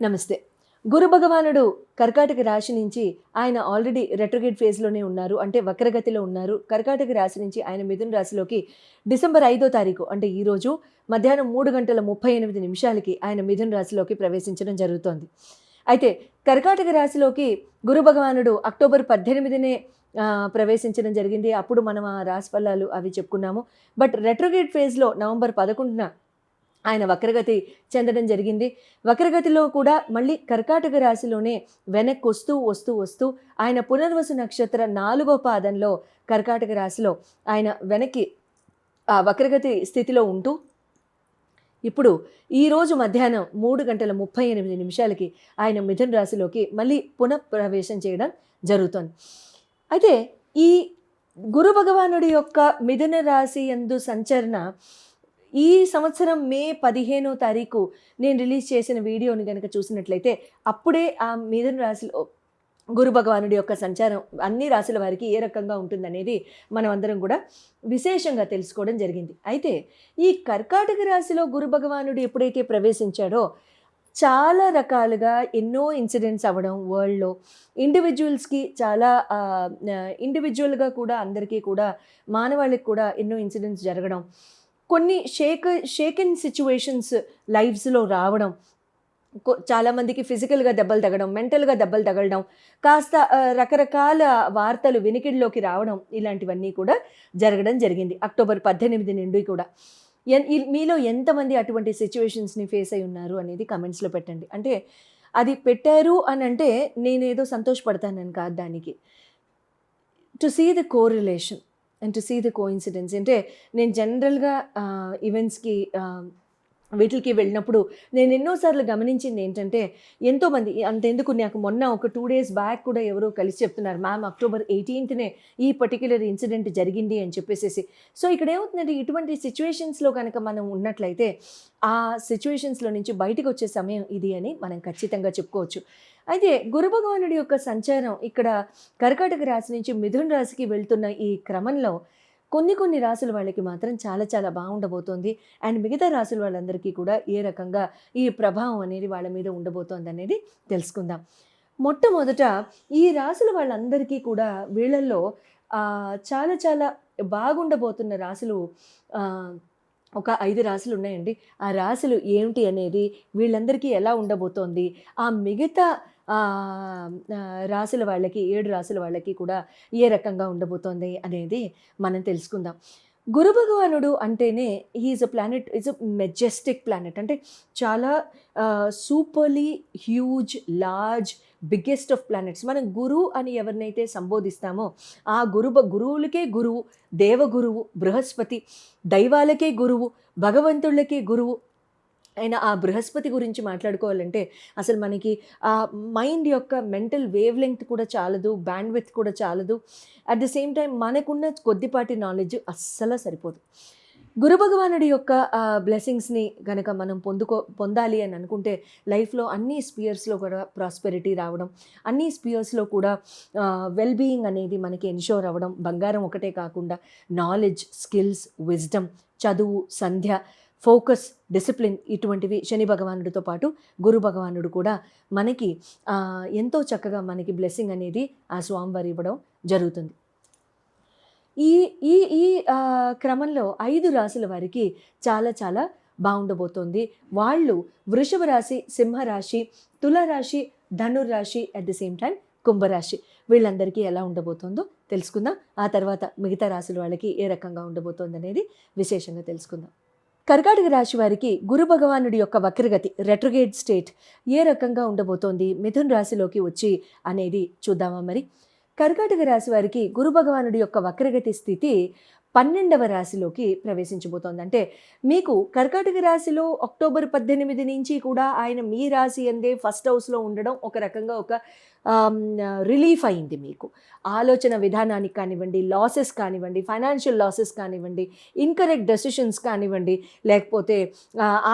నమస్తే. గురు భగవానుడు కర్కాటక రాశి నుంచి ఆయన ఆల్రెడీ రెట్రోగేట్ ఫేజ్లోనే ఉన్నారు. అంటే వక్రగతిలో ఉన్నారు. కర్కాటక రాశి నుంచి ఆయన మిథున రాశిలోకి డిసెంబర్ ఐదో తారీఖు అంటే ఈరోజు మధ్యాహ్నం మూడు గంటల ముప్పై ఎనిమిది నిమిషాలకి ఆయన మిథున రాశిలోకి ప్రవేశించడం జరుగుతోంది. అయితే కర్కాటక రాశిలోకి గురు భగవానుడు అక్టోబర్ పద్దెనిమిదినే ప్రవేశించడం జరిగింది. అప్పుడు మనం ఆ రాశి ఫలాలు అవి చెప్పుకున్నాము. బట్ రెట్రోగేట్ ఫేజ్లో నవంబర్ పదకొండున ఆయన వక్రగతి చెందడం జరిగింది. వక్రగతిలో కూడా మళ్ళీ కర్కాటక రాశిలోనే వెనక్కి వస్తూ వస్తూ వస్తూ ఆయన పునర్వసు నక్షత్ర నాలుగో పాదంలో కర్కాటక రాశిలో ఆయన వెనక్కి ఆ వక్రగతి స్థితిలో ఉంటూ ఇప్పుడు ఈరోజు మధ్యాహ్నం మూడు గంటల ముప్పై ఎనిమిది నిమిషాలకి ఆయన మిథున రాశిలోకి మళ్ళీ పునఃప్రవేశం చేయడం జరుగుతుంది. అయితే ఈ గురు భగవానుడి యొక్క మిథున రాశి యందు సంచరణ ఈ సంవత్సరం మే పదిహేనో తారీఖు నేను రిలీజ్ చేసిన వీడియోని కనుక చూసినట్లయితే అప్పుడే ఆ మిథున రాశిలో గురు భగవానుడి యొక్క సంచారం అన్ని రాశుల వారికి ఏ రకంగా ఉంటుందనేది మనం అందరం కూడా విశేషంగా తెలుసుకోవడం జరిగింది. అయితే ఈ కర్కాటక రాశిలో గురు భగవానుడు ఎప్పుడైతే ప్రవేశించాడో చాలా రకాలుగా ఎన్నో ఇన్సిడెంట్స్ అవ్వడం వరల్డ్లో ఇండివిజువల్స్కి చాలా ఇండివిజువల్గా కూడా అందరికీ కూడా మానవాళికి కూడా ఎన్నో ఇన్సిడెంట్స్ జరగడం కొన్ని షేక్ షేకెన్ సిచ్యువేషన్స్ లైఫ్స్లో రావడం చాలామందికి ఫిజికల్గా దెబ్బలు తగడం మెంటల్గా దెబ్బలు తగలడం కాస్త రకరకాల వార్తలు వినికిడిలోకి రావడం ఇలాంటివన్నీ కూడా జరగడం జరిగింది. అక్టోబర్ పద్దెనిమిది నుండి కూడా. ఎన్- ఈ- మీలో ఎంతమంది అటువంటి సిచ్యువేషన్స్ని ఫేస్ అయి ఉన్నారు అనేది కమెంట్స్లో పెట్టండి. అంటే అది పెట్టారు అని అంటే నేనేదో సంతోషపడతానని కాదు దానికి. To see the co relation and to see the coincidence అంటే నేను జనరల్గా ఈవెంట్స్కి వీటికి వెళ్ళినప్పుడు నేను ఎన్నోసార్లు గమనించింది ఏంటంటే ఎంతోమంది అంతెందుకు నాకు మొన్న ఒక టూ డేస్ బ్యాక్ కూడా ఎవరో కలిసి చెప్తున్నారు మ్యామ్ అక్టోబర్ ఎయిటీన్త్నే ఈ పర్టిక్యులర్ ఇన్సిడెంట్ జరిగింది అని చెప్పేసేసి. సో ఇక్కడ ఏమవుతుందంటే ఇటువంటి సిచ్యువేషన్స్లో కనుక మనం ఉన్నట్లయితే ఆ సిచ్యువేషన్స్లో నుంచి బయటకు వచ్చే సమయం ఇది అని మనం ఖచ్చితంగా చెప్పుకోవచ్చు. అయితే గురు భగవానుడి యొక్క సంచారం ఇక్కడ కర్కాటక రాశి నుంచి మిథున రాశికి వెళ్తున్న ఈ క్రమంలో కొన్ని కొన్ని రాసుల వాళ్ళకి మాత్రం చాలా చాలా బాగుండబోతోంది. అండ్ మిగతా రాసుల వాళ్ళందరికీ కూడా ఏ రకంగా ఈ ప్రభావం అనేది వాళ్ళ మీద ఉండబోతోంది అనేది తెలుసుకుందాం. మొట్టమొదట ఈ రాసుల వాళ్ళందరికీ కూడా వీళ్ళల్లో చాలా చాలా బాగుండబోతున్న రాసులు ఒక ఐదు రాసులు ఉన్నాయండి. ఆ రాసులు ఏమిటి అనేది వీళ్ళందరికీ ఎలా ఉండబోతోంది? ఆ మిగతా రాసుల వాళ్ళకి ఏడు రాసుల వాళ్ళకి కూడా ఏ రకంగా ఉండబోతోంది అనేది మనం తెలుసుకుందాం. గురు భగవానుడు అంటేనే is a planet is a majestic planet అంటే చాలా superly huge large biggest of planets మనం గురువు అని ఎవరినైతే సంబోధిస్తామో ఆ గురు గురువులకే గురువు దేవగురువు బృహస్పతి దైవాలకే గురువు భగవంతుళ్ళకే గురువు ఆయన ఆ బృహస్పతి గురించి మాట్లాడుకోవాలంటే అసలు మనకి ఆ మైండ్ యొక్క మెంటల్ వేవ్ లెంగ్త్ కూడా చాలదు బ్యాండ్ విత్ కూడా చాలదు. అట్ ద సేమ్ టైం మనకున్న కొద్దిపాటి నాలెడ్జ్ అస్సలు సరిపోదు. గురు భగవానుడి యొక్క బ్లెస్సింగ్స్ని కనుక మనం పొందుకో పొందాలి అని అనుకుంటే లైఫ్లో అన్ని స్పియర్స్లో కూడా ప్రాస్పెరిటీ రావడం అన్ని స్పియర్స్లో కూడా వెల్ బీయింగ్ అనేది మనకి ఎన్షోర్ అవ్వడం బంగారం ఒకటే కాకుండా నాలెడ్జ్ స్కిల్స్ విజ్డమ్ చదువు సంధ్య ఫోకస్ డిసిప్లిన్ ఇటువంటివి శని భగవానుడితో పాటు గురు భగవానుడు కూడా మనకి ఎంతో చక్కగా మనకి బ్లెస్సింగ్ అనేది ఆ స్వామివారు ఇవ్వడం జరుగుతుంది. ఈ ఈ ఈ క్రమంలో ఐదు రాసుల వారికి చాలా చాలా బాగుండబోతోంది. వాళ్ళు వృషభ రాశి సింహరాశి తులారాశి ధనుర్రాశి అట్ ది సేమ్ టైం కుంభరాశి. వీళ్ళందరికీ ఎలా ఉండబోతోందో తెలుసుకుందాం. ఆ తర్వాత మిగతా రాశుల వాళ్ళకి ఏ రకంగా ఉండబోతోంది అనేది విశేషంగా తెలుసుకుందాం. కర్కాటక రాశి వారికి గురు భగవానుడి యొక్క వక్రగతి రెట్రోగేట్ స్టేట్ ఏ రకంగా ఉండబోతోంది మిథున్ రాశిలోకి వచ్చి అనేది చూద్దామా మరి? కర్కాటక రాశి వారికి గురు భగవానుడి యొక్క వక్రగతి స్థితి పన్నెండవ రాశిలోకి ప్రవేశించబోతోంది. అంటే మీకు కర్కాటక రాశిలో అక్టోబర్ పద్దెనిమిది నుంచి కూడా ఆయన మీ రాశి అందే ఫస్ట్ హౌస్లో ఉండడం ఒక రకంగా ఒక రిలీఫ్ అయింది మీకు. ఆలోచన విధానానికి కానివ్వండి లాసెస్ కానివ్వండి ఫైనాన్షియల్ లాసెస్ కానివ్వండి ఇన్కరెక్ట్ డెసిషన్స్ కానివ్వండి లేకపోతే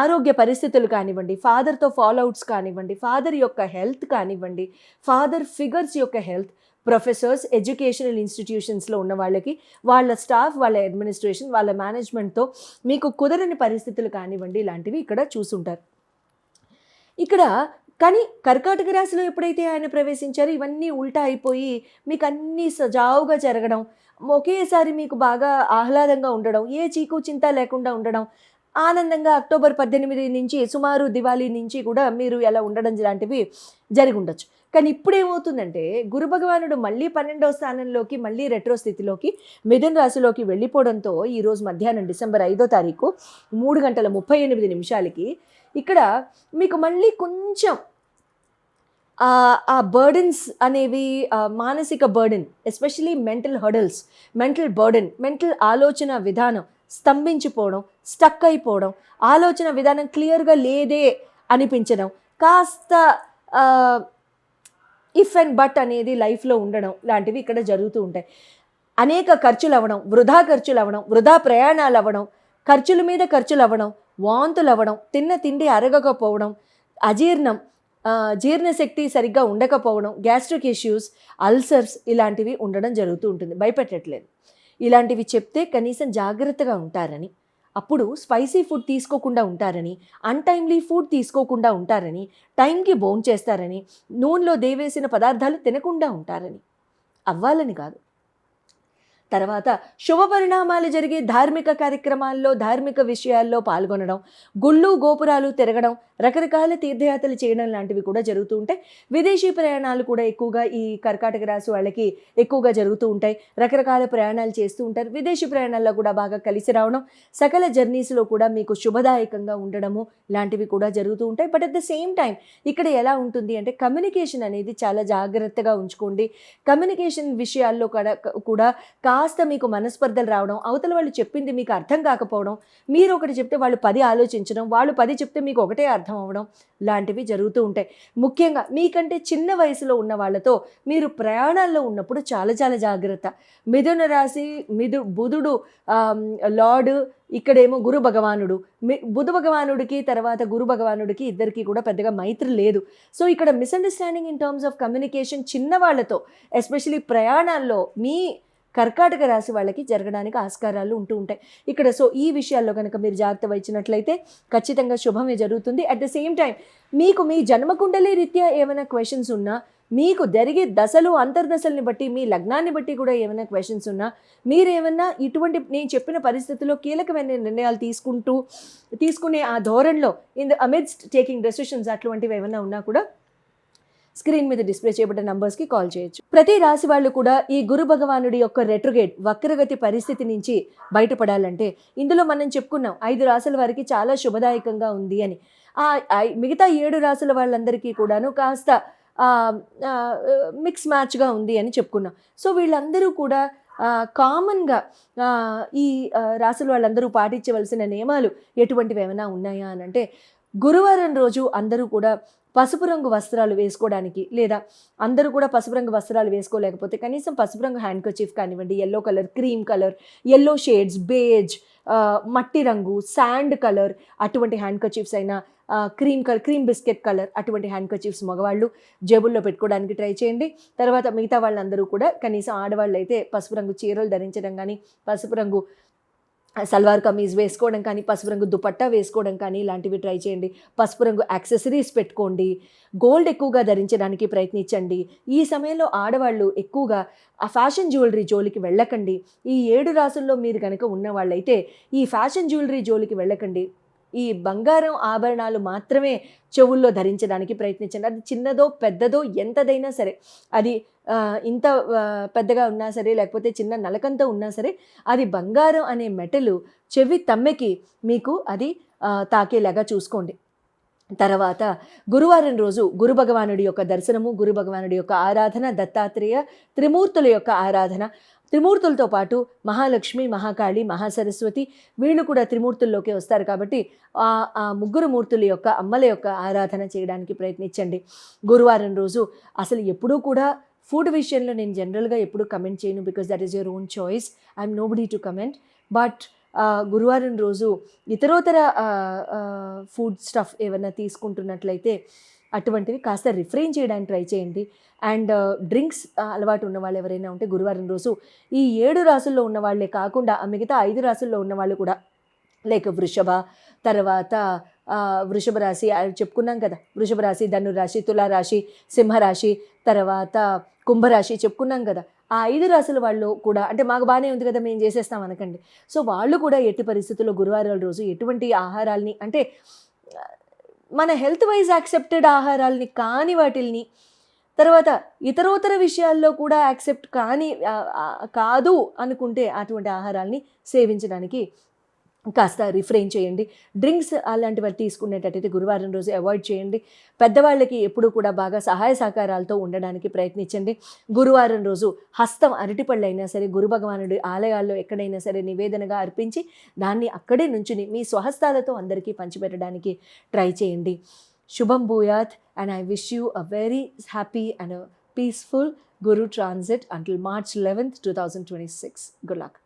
ఆరోగ్య పరిస్థితులు కానివ్వండి ఫాదర్తో ఫాలోఅవుట్స్ కానివ్వండి ఫాదర్ యొక్క హెల్త్ కానివ్వండి ఫాదర్ ఫిగర్స్ యొక్క హెల్త్ ప్రొఫెసర్స్ ఎడ్యుకేషనల్ ఇన్స్టిట్యూషన్స్లో ఉన్న వాళ్ళకి వాళ్ళ స్టాఫ్ వాళ్ళ అడ్మినిస్ట్రేషన్ వాళ్ళ మేనేజ్మెంట్తో మీకు కుదరని పరిస్థితులు కానివ్వండి ఇలాంటివి ఇక్కడ చూసుంటారు. ఇక్కడ కానీ కర్కాటక రాశిలో ఎప్పుడైతే ఆయన ప్రవేశించారో ఇవన్నీ ఉల్టా అయిపోయి మీకు అన్నీ సజావుగా జరగడం ఒకేసారి మీకు బాగా ఆహ్లాదంగా ఉండడం ఏ చీకు చింత లేకుండా ఉండడం ఆనందంగా అక్టోబర్ పద్దెనిమిది నుంచి సుమారు దివాళీ నుంచి కూడా మీరు ఎలా ఉండడం లాంటివి జరిగి ఉండొచ్చు. కానీ ఇప్పుడు ఏమవుతుందంటే గురు భగవానుడు మళ్ళీ పన్నెండవ స్థానంలోకి మళ్ళీ రెట్రో స్థితిలోకి మిథున్ రాశిలోకి వెళ్ళిపోవడంతో ఈరోజు మధ్యాహ్నం డిసెంబర్ ఐదో తారీఖు మూడు గంటల ముప్పై ఎనిమిది నిమిషాలకి ఇక్కడ మీకు మళ్ళీ కొంచెం ఆ- బర్డన్స్ అనేవి మానసిక burden especially mental hurdles mental burden mental ఆలోచన విధానం స్తంభించిపోవడం స్టక్ అయిపోవడం ఆలోచన విధానం క్లియర్గా లేదే అనిపించడం కాస్త ఇఫ్ అండ్ బట్ అనేది లైఫ్లో ఉండడం లాంటివి ఇక్కడ జరుగుతూ ఉంటాయి. అనేక ఖర్చులు అవ్వడం వృధా ఖర్చులు అవ్వడం వృధా ప్రయాణాలు అవ్వడం ఖర్చుల మీద ఖర్చులు అవ్వడం వాంతులు అవ్వడం తిన్న తిండి అరగకపోవడం అజీర్ణం జీర్ణశక్తి సరిగ్గా ఉండకపోవడం గ్యాస్ట్రిక్ ఇష్యూస్ అల్సర్స్ ఇలాంటివి ఉండడం జరుగుతూ ఉంటుంది. భయపెట్టట్లేదు. ఇలాంటివి చెప్తే కనీసం జాగ్రత్తగా ఉంటారని. అప్పుడు స్పైసీ ఫుడ్ తీసుకోకుండా ఉంటారని అన్టైమ్లీ ఫుడ్ తీసుకోకుండా ఉంటారని టైంకి భోంచేస్తారని చేస్తారని నూనెలో దేవేసిన పదార్థాలు తినకుండా ఉంటారని. అవ్వాలని కాదు. తర్వాత శుభ పరిణామాలు జరిగే ధార్మిక కార్యక్రమాల్లో ధార్మిక విషయాల్లో పాల్గొనడం గుళ్ళు గోపురాలు తిరగడం రకరకాల తీర్థయాత్రలు చేయడం లాంటివి కూడా జరుగుతూ ఉంటాయి. విదేశీ ప్రయాణాలు కూడా ఎక్కువగా ఈ కర్కాటక రాశి వాళ్ళకి ఎక్కువగా జరుగుతూ ఉంటాయి. రకరకాల ప్రయాణాలు చేస్తూ ఉంటారు. విదేశీ ప్రయాణాల్లో కూడా బాగా కలిసి రావడం సకల జర్నీస్లో కూడా మీకు శుభదాయకంగా ఉండడము లాంటివి కూడా జరుగుతూ ఉంటాయి. But at the same time ఇక్కడ ఎలా ఉంటుంది అంటే కమ్యూనికేషన్ అనేది చాలా జాగ్రత్తగా ఉంచుకోండి. కమ్యూనికేషన్ విషయాల్లో కూడా కూడా కాస్త మీకు మనస్పర్ధలు రావడం అవతల వాళ్ళు చెప్పింది మీకు అర్థం కాకపోవడం మీరు ఒకటి చెప్తే వాళ్ళు పది ఆలోచించడం వాళ్ళు పది చెప్తే మీకు ఒకటే అర్థం అవ్వడం లాంటివి జరుగుతూ ఉంటాయి. ముఖ్యంగా మీకంటే చిన్న వయసులో ఉన్న వాళ్ళతో మీరు ప్రయాణాల్లో ఉన్నప్పుడు చాలా చాలా జాగ్రత్త. మిథున రాశి మిథు బుధుడు లార్డు ఇక్కడేమో గురు భగవానుడు. బుధ భగవానుడికి తర్వాత గురు భగవానుడికి ఇద్దరికి కూడా పెద్దగా మైత్రి లేదు. సో ఇక్కడ misunderstanding in terms of communication చిన్న వాళ్ళతో ఎస్పెషలీ ప్రయాణాల్లో మీ కర్కాటక రాశి వాళ్ళకి జరగడానికి ఆస్కారాలు ఉంటూ ఉంటాయి. ఇక్కడ సో ఈ విషయాల్లో కనుక మీరు జాగ్రత్త వహించినట్లయితే ఖచ్చితంగా శుభమే జరుగుతుంది. అట్ ద సేమ్ టైం మీకు మీ జన్మకుండలి రీత్యా ఏమైనా క్వశ్చన్స్ ఉన్నా మీకు జరిగే దశలు అంతర్దశల్ని బట్టి మీ లగ్నాన్ని బట్టి కూడా ఏమైనా క్వశ్చన్స్ ఉన్నా మీరేమన్నా ఇటువంటి నేను చెప్పిన పరిస్థితుల్లో కీలకమైన నిర్ణయాలు తీసుకుంటూ తీసుకునే ఆ ధోరణిలో in the amidst taking decisions అటువంటివి ఏమైనా ఉన్నా కూడా స్క్రీన్ మీద డిస్ప్లే చేయబడ్డ నంబర్స్కి కాల్ చేయొచ్చు. ప్రతి రాశి వాళ్ళు కూడా ఈ గురు భగవానుడి యొక్క రెట్రుగేట్ వక్రగతి పరిస్థితి నుంచి బయటపడాలంటే ఇందులో మనం చెప్పుకున్నాం ఐదు రాశుల వారికి చాలా శుభదాయకంగా ఉంది అని. మిగతా ఏడు రాసుల వాళ్ళందరికీ కూడాను కాస్త మిక్స్ మ్యాచ్గా ఉంది అని చెప్పుకున్నాం. సో వీళ్ళందరూ కూడా కామన్గా ఈ రాసుల వాళ్ళందరూ పాటించవలసిన నియమాలు ఎటువంటివి ఏమైనా ఉన్నాయా అని అంటే గురువారం రోజు అందరూ కూడా పసుపు రంగు వస్త్రాలు వేసుకోవడానికి లేదా అందరూ కూడా పసుపు రంగు వస్త్రాలు వేసుకోలేకపోతే కనీసం పసుపు రంగు హ్యాండ్ కచీఫ్ కానివ్వండి yellow colour cream colour yellow shades beige మట్టి రంగు శాండ్ కలర్ అటువంటి హ్యాండ్ కచీఫ్స్ అయినా cream colour cream biscuit colour అటువంటి హ్యాండ్ కచీఫ్స్ మగవాళ్ళు జేబుల్లో పెట్టుకోవడానికి ట్రై చేయండి. తర్వాత మిగతా వాళ్ళందరూ కూడా కనీసం ఆడవాళ్ళు అయితే పసుపు రంగు చీరలు ధరించడం కానీ పసుపు రంగు సల్వార్ కమీజ్ వేసుకోవడం కానీ పసుపు రంగు దుపట్టా వేసుకోవడం కానీ ఇలాంటివి ట్రై చేయండి. పసుపు రంగు యాక్సెసరీస్ పెట్టుకోండి. గోల్డ్ ఎక్కువగా ధరించడానికి ప్రయత్నించండి. ఈ సమయంలో ఆడవాళ్ళు ఎక్కువగా ఆ ఫ్యాషన్ జ్యువెలరీ జోలికి వెళ్ళకండి. ఈ ఏడు రాసుల్లో మీరు కనుక ఉన్నవాళ్ళైతే ఈ ఫ్యాషన్ జ్యువెలరీ జోలికి వెళ్ళకండి. ఈ బంగారం ఆభరణాలు మాత్రమే చెవుల్లో ధరించడానికి ప్రయత్నించండి. అది చిన్నదో పెద్దదో ఎంతదైనా సరే అది ఇంత పెద్దగా ఉన్నా సరే లేకపోతే చిన్న నలకంతో ఉన్నా సరే అది బంగారం అనే మెటలు చెవి తమ్మెకి మీకు అది తాకేలాగా చూసుకోండి. తర్వాత గురువారం రోజు గురు భగవానుడి యొక్క దర్శనము గురు భగవానుడి యొక్క ఆరాధన దత్తాత్రేయ త్రిమూర్తుల యొక్క ఆరాధన త్రిమూర్తులతో పాటు మహాలక్ష్మి మహాకాళి మహాసరస్వతి వీళ్ళు కూడా త్రిమూర్తుల్లోకి వస్తారు కాబట్టి ఆ ముగ్గురు మూర్తుల యొక్క అమ్మల యొక్క ఆరాధన చేయడానికి ప్రయత్నించండి. గురువారం రోజు అసలు ఎప్పుడూ కూడా ఫుడ్ విషయంలో నేను జనరల్గా ఎప్పుడు కమెంట్ చేయను because that is your own choice I'm nobody to comment but గురువారం రోజు ఇతరోతర ఫుడ్ స్టఫ్ ఏమైనా తీసుకుంటున్నట్లయితే అటువంటివి కాస్త రిఫ్రెయిన్ చేయడానికి ట్రై చేయండి. అండ్ డ్రింక్స్ uh, uh, అలవాటు ఉన్న వాళ్ళు ఎవరైనా ఉంటే గురువారం రోజు ఈ ఏడు రాసుల్లో ఉన్న వాళ్ళే కాకుండా ఆ మిగతా ఐదు రాసుల్లో ఉన్న వాళ్ళు కూడా లైక్ వృషభ తర్వాత వృషభ రాశి చెప్పుకున్నాం కదా వృషభ రాశి ధనురాశి తులారాశి సింహరాశి తర్వాత కుంభరాశి చెప్పుకున్నాం కదా ఆ ఐదు రాశుల వాళ్ళు కూడా అంటే మాకు బాగానే ఉంది కదా మేము చేసేస్తాం అనకండి. సో వాళ్ళు కూడా ఎట్టి పరిస్థితుల్లో గురువారాల రోజు ఎటువంటి ఆహారాల్ని అంటే మన హెల్త్ వైజ్ యాక్సెప్టెడ్ ఆహారాల్ని కాని వాటిల్ని తర్వాత ఇతరోతర విషయాల్లో కూడా యాక్సెప్ట్ కాని కాదు అనుకుంటే అటువంటి ఆహారాల్ని సేవించడానికి కాస్త రిఫ్రెయిన్ చేయండి. డ్రింక్స్ అలాంటివి తీసుకునేటట్టయితే గురువారం రోజు అవాయిడ్ చేయండి. పెద్దవాళ్ళకి ఎప్పుడూ కూడా బాగా సహాయ సహకారాలతో ఉండడానికి ప్రయత్నించండి. గురువారం రోజు హస్తం అరటిపళ్ళు అయినా సరే గురు భగవానుడి ఆలయాల్లో ఎక్కడైనా సరే నివేదనగా అర్పించి దాన్ని అక్కడే నుంచుని మీ స్వహస్తాలతో అందరికీ పంచిపెట్టడానికి ట్రై చేయండి. శుభం భూయాత్ and I wish you a very happy and peaceful Guru transit until March eleventh two thousand twenty six good luck